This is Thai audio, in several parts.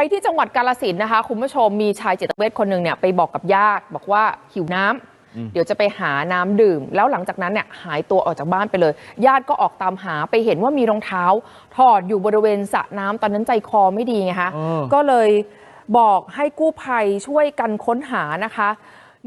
ไปที่จังหวัดกาลสินธุ์นะคะ คุณผู้ชมมีชายจิตเวชคนหนึ่งเนี่ยไปบอกกับญาติ บอกว่าหิวน้ำเดี๋ยวจะไปหาน้ำดื่ม แล้วหลังจากนั้นเนี่ยหายตัวออกจากบ้านไปเลย ญาติก็ออกตามหาไปเห็นว่ามีรองเท้า ถอดอยู่บริเวณสระน้ำตอนนั้นใจคอไม่ดีไงคะเออก็เลยบอกให้กู้ภัยช่วยกันค้นหานะคะ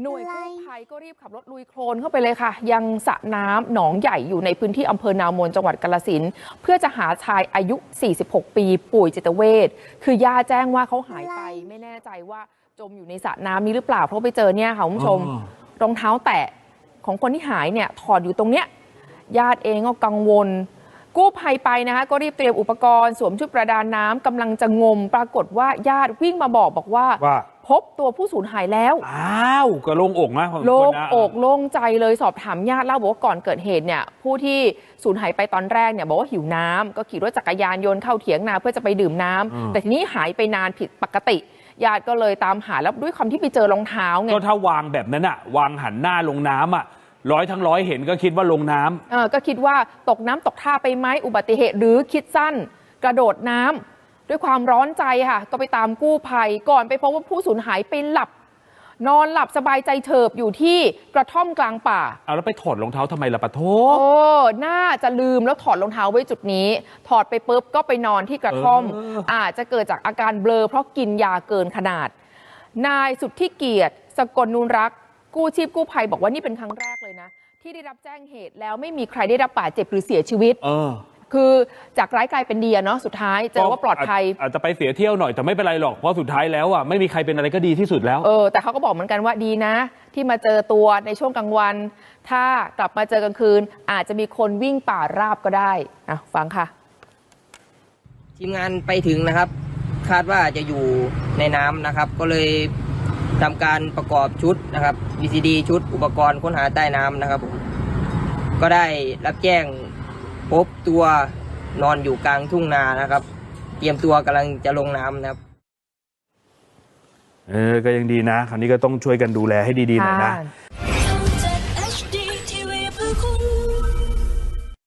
หน่วยกู้ภัยก็รีบขับรถลุยโคลนเข้าไปเลยค่ะ ยังสระน้ำหนองใหญ่อยู่ในพื้นที่อำเภอนามนจังหวัดกาลสินธุ์เพื่อจะหาชายอายุ 46 ปีป่วยจิตเวชคือญาติแจ้งว่าเขาหายไป ไม่แน่ใจว่าจมอยู่ในสระน้ำนี้หรือเปล่า เพราะไปเจอเนี่ยค่ะคุณผู้ชมอ๋อรองเท้าแตะของคนที่หายเนี่ยถอดอยู่ตรงเนี้ยญาติเองก็กังวล กู้ภัยไปนะคะก็รีบเตรียมอุปกรณ์ สวมชุดประดาน้ำกำลังจะงม ปรากฏว่าญาติวิ่งมาบอกบอกว่าว่า พบตัวผู้สูญหายแล้ว อ้าว ก็โลงอกนะของโล่งคนนะอกโล่งใจเลยสอบถามญาติเล่าบอกว่าก่อนเกิดเหตุเนี่ยผู้ที่สูญหายไปตอนแรกเนี่ยบอกว่าหิวน้ำก็ขี่รถจักรยานยนต์เข้าเถียงนาเพื่อจะไปดื่มน้ำแต่ทีนี้หายไปนานผิดปกติญาติก็เลยตามหาแล้วด้วยความที่ไปเจอรองเท้าไงก็ถ้าวางแบบนั้นอะวางหันหน้าลงน้ำอะร้อยทั้งร้อยเห็นก็คิดว่าลงน้ำเออก็คิดว่าตกน้ำตกท่าไปไหมอุบัติเหตุหรือคิดสั้น กระโดดน้ำ ด้วยความร้อนใจค่ะ ก็ไปตามกู้ภัยก่อนไปพบว่าผู้สูญหายไปหลับ นอนหลับสบายใจเถิบอยู่ที่กระท่อมกลางป่า เอาแล้วไปถอดรองเท้าทำไมล่ะปะโทโอ้น่าจะลืมแล้วถอดรองเท้าไว้จุดนี้ ถอดไปปุ๊บก็ไปนอนที่กระท่อมเอออาจจะเกิดจากอาการเบลอ เพราะกินยาเกินขนาด นายสุดที่เกียรติสกลนูนรักกู้ชีพกู้ภัยบอกว่านี่เป็นครั้งแรกเลยนะ ที่ได้รับแจ้งเหตุแล้วไม่มีใครได้รับบาดเจ็บหรือเสียชีวิต เออ คือจากร้ายกลายเป็นดีอะเนาะสุดท้ายเจอว่าปลอดภัยาจจะไปเสียเที่ยวหน่อยแต่ไม่เป็นไรหรอกเพราะสุดท้ายแล้วอะไม่มีใครเป็นอะไรก็ดีที่สุดแล้ว เออแต่เขาก็บอกเหมือนกันว่าดีนะ ที่มาเจอตัวในช่วงกลางวัน ถ้ากลับมาเจอกลางคืน อาจจะมีคนวิ่งป่าราบก็ได้อะฟังค่ะ ทีมงานไปถึงนะครับ คาดว่าจะอยู่ในน้ำนะครับ ก็เลยทำการประกอบชุดนะครับ VCD ชุดอุปกรณ์ค้นหาใต้น้ำนะครับผมก็ได้รับแจ้ง พบตัวนอนอยู่กลางทุ่งนานะครับ เตรียมตัวกำลังจะลงน้ำนะครับ เออ ก็ยังดีนะ คราวนี้ก็ต้องช่วยกันดูแลให้ดีๆหน่อยนะ ค่ะ